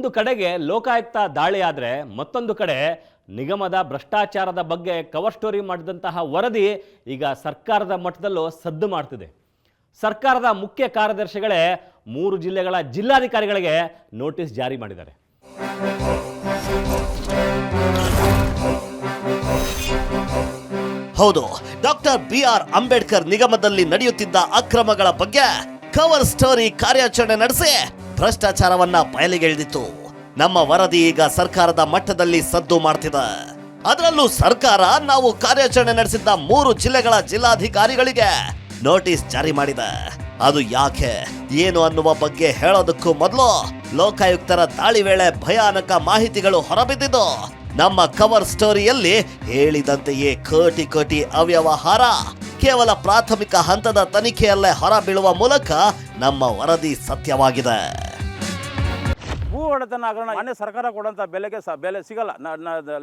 ಒಂದು ಕಡೆಗೆ ಲೋಕಾಯುಕ್ತ ದಾಳಿ ಆದರೆ ಮತ್ತೊಂದು ಕಡೆ ನಿಗಮದ ಭ್ರಷ್ಟಾಚಾರದ ಬಗ್ಗೆ ಕವರ್ ಸ್ಟೋರಿ ಮಾಡಿದಂತಹ ವರದಿ ಈಗ ಸರ್ಕಾರದ ಮಟ್ಟದಲ್ಲೂ ಸದ್ದು ಮಾಡ್ತಿದೆ. ಸರ್ಕಾರದ ಮುಖ್ಯ ಕಾರ್ಯದರ್ಶಿಗಳೇ ಮೂರು ಜಿಲ್ಲೆಗಳ ಜಿಲ್ಲಾಧಿಕಾರಿಗಳಿಗೆ ನೋಟಿಸ್ ಜಾರಿ ಮಾಡಿದ್ದಾರೆ. ಹೌದು, ಡಾಕ್ಟರ್ ಬಿ ಆರ್ ಅಂಬೇಡ್ಕರ್ ನಿಗಮದಲ್ಲಿ ನಡೆಯುತ್ತಿದ್ದ ಅಕ್ರಮಗಳ ಬಗ್ಗೆ ಕವರ್ ಸ್ಟೋರಿ ಕಾರ್ಯಾಚರಣೆ ನಡೆಸಿ ಭ್ರಷ್ಟಾಚಾರವನ್ನ ಬಯಲಿಗೆಳೆದಿತ್ತು. ನಮ್ಮ ವರದಿ ಈಗ ಸರ್ಕಾರದ ಮಟ್ಟದಲ್ಲಿ ಸದ್ದು ಮಾಡ್ತಿದೆ. ಅದರಲ್ಲೂ ಸರ್ಕಾರ ನಾವು ಕಾರ್ಯಾಚರಣೆ ನಡೆಸಿದ್ದ ಮೂರು ಜಿಲ್ಲೆಗಳ ಜಿಲ್ಲಾಧಿಕಾರಿಗಳಿಗೆ ನೋಟಿಸ್ ಜಾರಿ ಮಾಡಿದೆ. ಅದು ಯಾಕೆ? ಏನು ಅನ್ನುವ ಬಗ್ಗೆ ಹೇಳೋದಕ್ಕೂ ಮೊದಲು ಲೋಕಾಯುಕ್ತರ ದಾಳಿ ವೇಳೆ ಭಯಾನಕ ಮಾಹಿತಿಗಳು ಹೊರಬಿದ್ದಿದ್ದು ನಮ್ಮ ಕವರ್ ಸ್ಟೋರಿಯಲ್ಲಿ ಹೇಳಿದಂತೆಯೇ ಕೋಟಿ ಕೋಟಿ ಅವ್ಯವಹಾರ, ಕೇವಲ ಪ್ರಾಥಮಿಕ ಹಂತದ ತನಿಖೆಯಲ್ಲೇ ಹೊರಬೀಳುವ ಮೂಲಕ ನಮ್ಮ ವರದಿ ಸತ್ಯವಾಗಿದೆ. ಒಡೆತನ ಹಗರಣ ಮನೆ ಸರ್ಕಾರ ಕೊಡೋಂಥ ಬೆಲೆಗೆ ಸ, ಬೆಲೆ ಸಿಗಲ್ಲ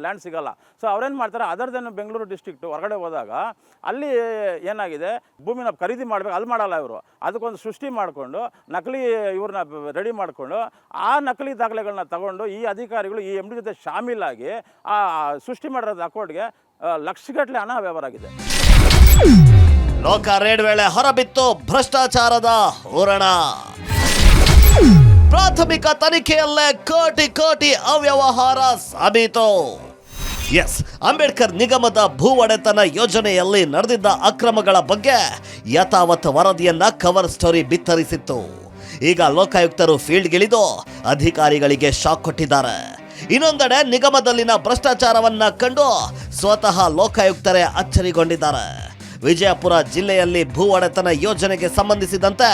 ಲ್ಯಾಂಡ್ ಸಿಗಲ್ಲ. ಸೊ ಅವ್ರೇನು ಮಾಡ್ತಾರೆ? ಅದರ್ದೇನು ಬೆಂಗಳೂರು ಡಿಸ್ಟ್ರಿಕ್ಟ್ ಹೊರಗಡೆ ಹೋದಾಗ ಅಲ್ಲಿ ಏನಾಗಿದೆ? ಭೂಮಿನ ಖರೀದಿ ಮಾಡಬೇಕು, ಅಲ್ಲಿ ಮಾಡಲ್ಲ ಇವರು. ಅದಕ್ಕೊಂದು ಸೃಷ್ಟಿ ಮಾಡಿಕೊಂಡು, ನಕಲಿ ಇವ್ರನ್ನ ರೆಡಿ ಮಾಡಿಕೊಂಡು, ಆ ನಕಲಿ ದಾಖಲೆಗಳನ್ನ ತಗೊಂಡು ಈ ಅಧಿಕಾರಿಗಳು, ಈ ಎಂ ಡಿ ಜೊತೆ ಶಾಮೀಲಾಗಿ ಆ ಸೃಷ್ಟಿ ಮಾಡಿರೋದು ಅಕೌಂಟ್ಗೆ ಲಕ್ಷಗಟ್ಟಲೆ ಹಣ ವ್ಯವಹಾರ ಆಗಿದೆ. ಲೋಕ ರೇಡ್ ವೇಳೆ ಹೊರಬಿತ್ತು ಭ್ರಷ್ಟಾಚಾರದ ಹೂರಣ. ಪ್ರಾಥಮಿಕ ತನಿಖೆಯಲ್ಲೇ ಕೋಟಿ ಕೋಟಿ ಅವ್ಯವಹಾರ ಸಾಬೀತು. ಎಸ್, ಅಂಬೇಡ್ಕರ್ ನಿಗಮದ ಭೂ ಒಡೆತನ ಯೋಜನೆಯಲ್ಲಿ ನಡೆದಿದ್ದ ಅಕ್ರಮಗಳ ಬಗ್ಗೆ ಯಥಾವತ್ ವರದಿಯನ್ನ ಕವರ್ ಸ್ಟೋರಿ ಬಿತ್ತರಿಸಿತ್ತು. ಈಗ ಲೋಕಾಯುಕ್ತರು ಫೀಲ್ಡ್ಗಿಳಿದು ಅಧಿಕಾರಿಗಳಿಗೆ ಶಾಕ್ ಕೊಟ್ಟಿದ್ದಾರೆ. ಇನ್ನೊಂದೆಡೆ ನಿಗಮದಲ್ಲಿನ ಭ್ರಷ್ಟಾಚಾರವನ್ನ ಕಂಡು ಸ್ವತಃ ಲೋಕಾಯುಕ್ತರೇ ಅಚ್ಚರಿಗೊಂಡಿದ್ದಾರೆ. ವಿಜಯಪುರ ಜಿಲ್ಲೆಯಲ್ಲಿ ಭೂ ಒಡೆತನ ಯೋಜನೆಗೆ ಸಂಬಂಧಿಸಿದಂತೆ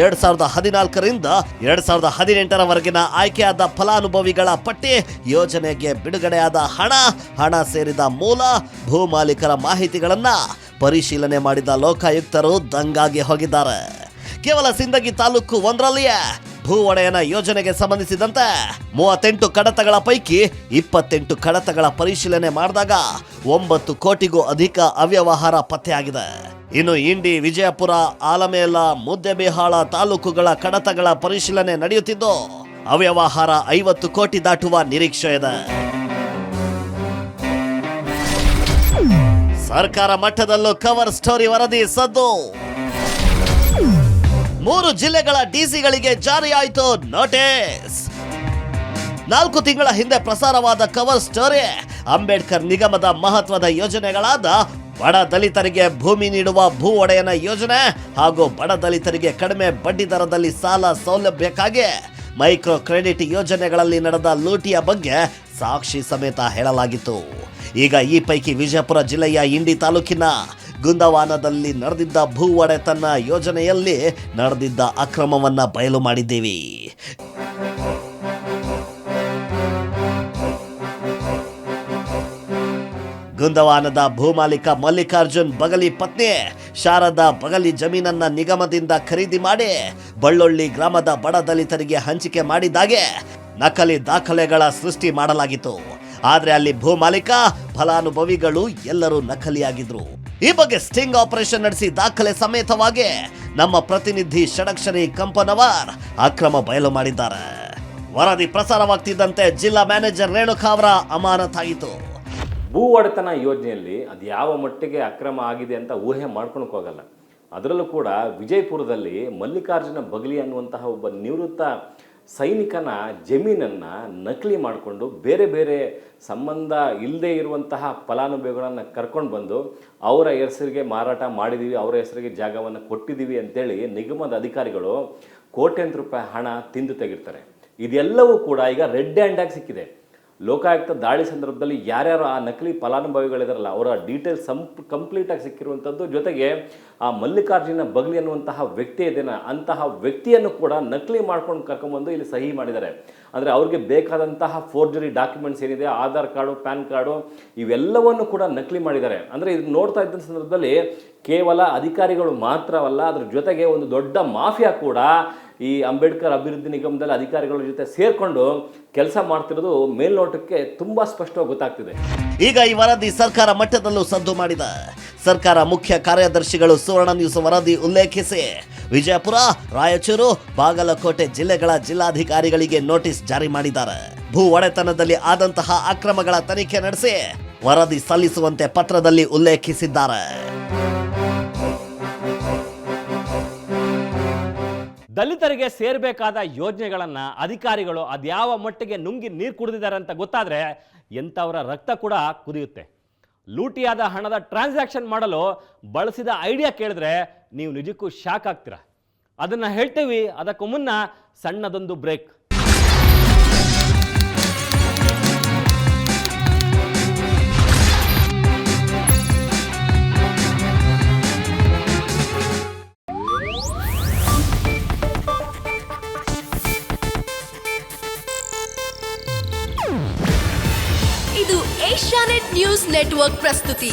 ಎರಡ್ ಸಾವಿರದ ಹದಿನಾಲ್ಕರಿಂದ ಎರಡ್ ಸಾವಿರದ ಹದಿನೆಂಟರವರೆಗಿನ ಆಯ್ಕೆಯಾದ ಫಲಾನುಭವಿಗಳ ಪಟ್ಟಿ ಯೋಜನೆಗೆ ಬಿಡುಗಡೆಯಾದ ಹಣ ಹಣ ಸೇರಿದ ಮೂಲ, ಭೂ ಮಾಲೀಕರ ಮಾಹಿತಿಗಳನ್ನ ಪರಿಶೀಲನೆ ಮಾಡಿದ ಲೋಕಾಯುಕ್ತರು ದಂಗಾಗಿ ಹೋಗಿದ್ದಾರೆ. ಕೇವಲ ಸಿಂದಗಿ ತಾಲೂಕು ಒಂದರಲ್ಲಿಯೇ ಭೂ ಒಡೆಯನ ಯೋಜನೆಗೆ ಸಂಬಂಧಿಸಿದಂತೆ ಮೂವತ್ತೆಂಟು ಕಡತಗಳ ಪೈಕಿ ಇಪ್ಪತ್ತೆಂಟು ಕಡತಗಳ ಪರಿಶೀಲನೆ ಮಾಡಿದಾಗ ಒಂಬತ್ತು ಕೋಟಿಗೂ ಅಧಿಕ ಅವ್ಯವಹಾರ ಪತ್ತೆಯಾಗಿದೆ. ಇನ್ನು ಇಂಡಿ ವಿಜಯಪುರ, ಆಲಮೇಲ, ಮುದ್ದೆಬಿಹಾಳ ತಾಲೂಕುಗಳ ಕಡತಗಳ ಪರಿಶೀಲನೆ ನಡೆಯುತ್ತಿದ್ದು, ಅವ್ಯವಹಾರ ಐವತ್ತು ಕೋಟಿ ದಾಟುವ ನಿರೀಕ್ಷೆ ಇದೆ. ಸರ್ಕಾರ ಮಟ್ಟದಲ್ಲೂ ಕವರ್ ಸ್ಟೋರಿ ವರದಿ ಸದ್ದು. ಮೂರು ಜಿಲ್ಲೆಗಳ ಡಿಸಿಗಳಿಗೆ ಜಾರಿಯಾಯಿತು ನೋಟಿಸ್ ನಾಲ್ಕು ತಿಂಗಳ ಹಿಂದೆ ಪ್ರಸಾರವಾದ ಕವರ್ ಸ್ಟೋರಿ ಅಂಬೇಡ್ಕರ್ ನಿಗಮದ ಮಹತ್ವದ ಯೋಜನೆಗಳಾದ ಬಡ ದಲಿತರಿಗೆ ಭೂಮಿ ನೀಡುವ ಭೂ ಒಡೆಯನ ಯೋಜನೆ ಹಾಗೂ ಬಡ ದಲಿತರಿಗೆ ಕಡಿಮೆ ಬಡ್ಡಿ ದರದಲ್ಲಿ ಸಾಲ ಸೌಲಭ್ಯಕ್ಕಾಗಿ ಮೈಕ್ರೋ ಕ್ರೆಡಿಟ್ ಯೋಜನೆಗಳಲ್ಲಿ ನಡೆದ ಲೂಟಿಯ ಬಗ್ಗೆ ಸಾಕ್ಷಿ ಸಮೇತ ಹೇಳಲಾಗಿತ್ತು. ಈಗ ಈ ಪೈಕಿ ವಿಜಯಪುರ ಜಿಲ್ಲೆಯ ಇಂಡಿ ತಾಲೂಕಿನ ಗುಂದವಾನದಲ್ಲಿ ನಡೆದಿದ್ದ ಭೂ ಒಡೆತನ ಯೋಜನೆಯಲ್ಲಿ ನಡೆದಿದ್ದ ಅಕ್ರಮವನ್ನು ಬಯಲು ಮಾಡಿದ್ದೀವಿ. ಗುಂದವಾನದ ಭೂಮಾಲೀಕ ಮಲ್ಲಿಕಾರ್ಜುನ್ ಬಗಲಿ ಪತ್ನಿ ಶಾರದಾ ಬಗಲಿ ಜಮೀನನ್ನ ನಿಗಮದಿಂದ ಖರೀದಿ ಮಾಡಿ ಬಳ್ಳೊಳ್ಳಿ ಗ್ರಾಮದ ಬಡ ದಲಿತರಿಗೆ ಹಂಚಿಕೆ ಮಾಡಿದಾಗೆ ನಕಲಿ ದಾಖಲೆಗಳ ಸೃಷ್ಟಿ ಮಾಡಲಾಗಿತ್ತು. ಆದರೆ ಅಲ್ಲಿ ಭೂಮಾಲೀಕ ಫಲಾನುಭವಿಗಳು ಎಲ್ಲರೂ ನಕಲಿಯಾಗಿದ್ರು. ಈ ಬಗ್ಗೆ ಸ್ಟಿಂಗ್ ಆಪರೇಷನ್ ನಡೆಸಿ ದಾಖಲೆ ಸಮೇತವಾಗಿ ನಮ್ಮ ಪ್ರತಿನಿಧಿ ಷಡಕ್ಷರಿ ಕಂಪನವರ್ ಅಕ್ರಮ ಬಯಲು ಮಾಡಿದ್ದಾರೆ. ವರದಿ ಪ್ರಸಾರವಾಗ್ತಿದ್ದಂತೆ ಜಿಲ್ಲಾ ಮ್ಯಾನೇಜರ್ ರೇಣುಕಾ ಅವರ ಅಮಾನತಾಯಿತು. ಭೂ ಒಡೆತನ ಯೋಜನೆಯಲ್ಲಿ ಅದು ಯಾವ ಮಟ್ಟಿಗೆ ಅಕ್ರಮ ಆಗಿದೆ ಅಂತ ಊಹೆ ಹೋಗಲ್ಲ. ಅದರಲ್ಲೂ ಕೂಡ ವಿಜಯಪುರದಲ್ಲಿ ಮಲ್ಲಿಕಾರ್ಜುನ ಬಗಲಿ ಅನ್ನುವಂತಹ ಒಬ್ಬ ನಿವೃತ್ತ ಸೈನಿಕನ ಜಮೀನನ್ನು ನಕಲಿ ಮಾಡಿಕೊಂಡು ಬೇರೆ ಬೇರೆ ಸಂಬಂಧ ಇಲ್ಲದೆ ಇರುವಂತಹ ಫಲಾನುಭವಿಗಳನ್ನು ಕರ್ಕೊಂಡು ಬಂದು ಅವರ ಹೆಸರಿಗೆ ಮಾರಾಟ ಮಾಡಿದ್ದೀವಿ ಅವರ ಹೆಸರಿಗೆ ಜಾಗವನ್ನು ಕೊಟ್ಟಿದ್ದೀವಿ ಅಂತೇಳಿ ನಿಗಮದ ಅಧಿಕಾರಿಗಳು ಕೋಟ್ಯಂತರ ರೂಪಾಯಿ ಹಣ ತಿಂದು ತೆಗಿರ್ತಾರೆ. ಇದೆಲ್ಲವೂ ಕೂಡ ಈಗ ರೆಡ್ ಹ್ಯಾಂಡಾಗಿ ಸಿಕ್ಕಿದೆ. ಲೋಕಾಯುಕ್ತ ದಾಳಿ ಸಂದರ್ಭದಲ್ಲಿ ಯಾರ್ಯಾರು ಆ ನಕಲಿ ಫಲಾನುಭವಿಗಳಿದಾರಲ್ಲ, ಅವರ ಡೀಟೇಲ್ಸ್ ಸಂಪ್ ಕಂಪ್ಲೀಟಾಗಿ ಸಿಕ್ಕಿರುವಂಥದ್ದು ಜೊತೆಗೆ ಆ ಮಲ್ಲಿಕಾರ್ಜುನ ಬಗ್ಲಿ ಅನ್ನುವಂತಹ ವ್ಯಕ್ತಿ ಇದೇನ ಅಂತಹ ವ್ಯಕ್ತಿಯನ್ನು ಕೂಡ ನಕಲಿ ಮಾಡ್ಕೊಂಡು ಕರ್ಕೊಂಬಂದು ಇಲ್ಲಿ ಸಹಿ ಮಾಡಿದ್ದಾರೆ. ಅಂದರೆ ಅವ್ರಿಗೆ ಬೇಕಾದಂತಹ ಫೋರ್ಜರಿ ಡಾಕ್ಯುಮೆಂಟ್ಸ್ ಏನಿದೆ, ಆಧಾರ್ ಕಾರ್ಡು, ಪ್ಯಾನ್ ಕಾರ್ಡು, ಇವೆಲ್ಲವನ್ನು ಕೂಡ ನಕಲಿ ಮಾಡಿದ್ದಾರೆ. ಅಂದರೆ ಇದು ನೋಡ್ತಾ ಇದ್ದ ಸಂದರ್ಭದಲ್ಲಿ ಕೇವಲ ಅಧಿಕಾರಿಗಳು ಮಾತ್ರವಲ್ಲ, ಅದ್ರ ಜೊತೆಗೆ ಒಂದು ದೊಡ್ಡ ಮಾಫಿಯಾ ಕೂಡ ಈ ಅಂಬೇಡ್ಕರ್ ಅಭಿವೃದ್ಧಿ ನಿಗಮದಲ್ಲಿ ಅಧಿಕಾರಿಗಳ ಜೊತೆ ಸೇರಿಕೊಂಡು ಕೆಲಸ ಮಾಡ್ತಿರೋದು ಮೇಲ್ನೋಟಕ್ಕೆ ತುಂಬ ಸ್ಪಷ್ಟವಾಗಿ ಗೊತ್ತಾಗ್ತಿದೆ. ಈಗ ಈ ವರದಿ ಸರ್ಕಾರ ಮಟ್ಟದಲ್ಲೂ ಸದ್ದು ಮಾಡಿದ. ಸರ್ಕಾರ ಮುಖ್ಯ ಕಾರ್ಯದರ್ಶಿಗಳು ಸುವರ್ಣ ನ್ಯೂಸ್ ವರದಿ ಉಲ್ಲೇಖಿಸಿ ವಿಜಯಪುರ, ರಾಯಚೂರು, ಬಾಗಲಕೋಟೆ ಜಿಲ್ಲೆಗಳ ಜಿಲ್ಲಾಧಿಕಾರಿಗಳಿಗೆ ನೋಟಿಸ್ ಜಾರಿ ಮಾಡಿದ್ದಾರೆ. ಭೂ ಒಡೆತನದಲ್ಲಿ ಆದಂತಹ ಅಕ್ರಮಗಳ ತನಿಖೆ ನಡೆಸಿ ವರದಿ ಸಲ್ಲಿಸುವಂತೆ ಪತ್ರದಲ್ಲಿ ಉಲ್ಲೇಖಿಸಿದ್ದಾರೆ. ದಲಿತರಿಗೆ ಸೇರಬೇಕಾದ ಯೋಜನೆಗಳನ್ನು ಅಧಿಕಾರಿಗಳು ಅದ್ಯಾವ ಮಟ್ಟಿಗೆ ನುಂಗಿ ನೀರು ಕುಡಿದಿದ್ದಾರೆ ಅಂತ ಗೊತ್ತಾದರೆ ಎಂಥವರ ರಕ್ತ ಕೂಡ ಕುದಿಯುತ್ತೆ. ಲೂಟಿಯಾದ ಹಣದ ಟ್ರಾನ್ಸಾಕ್ಷನ್ ಮಾಡಲು ಬಳಸಿದ ಐಡಿಯಾ ಕೇಳಿದ್ರೆ ನೀವು ನಿಜಕ್ಕೂ ಶಾಕ್ ಆಗ್ತೀರಾ? ಅದನ್ನು ಹೇಳ್ತೀವಿ, ಅದಕ್ಕೂ ಮುನ್ನ ಸಣ್ಣದೊಂದು ಬ್ರೇಕ್ ಇದು ಏಷ್ಯಾನೆಟ್ ನ್ಯೂಸ್ ನೆಟ್ವರ್ಕ್ ಪ್ರಸ್ತುತಿ.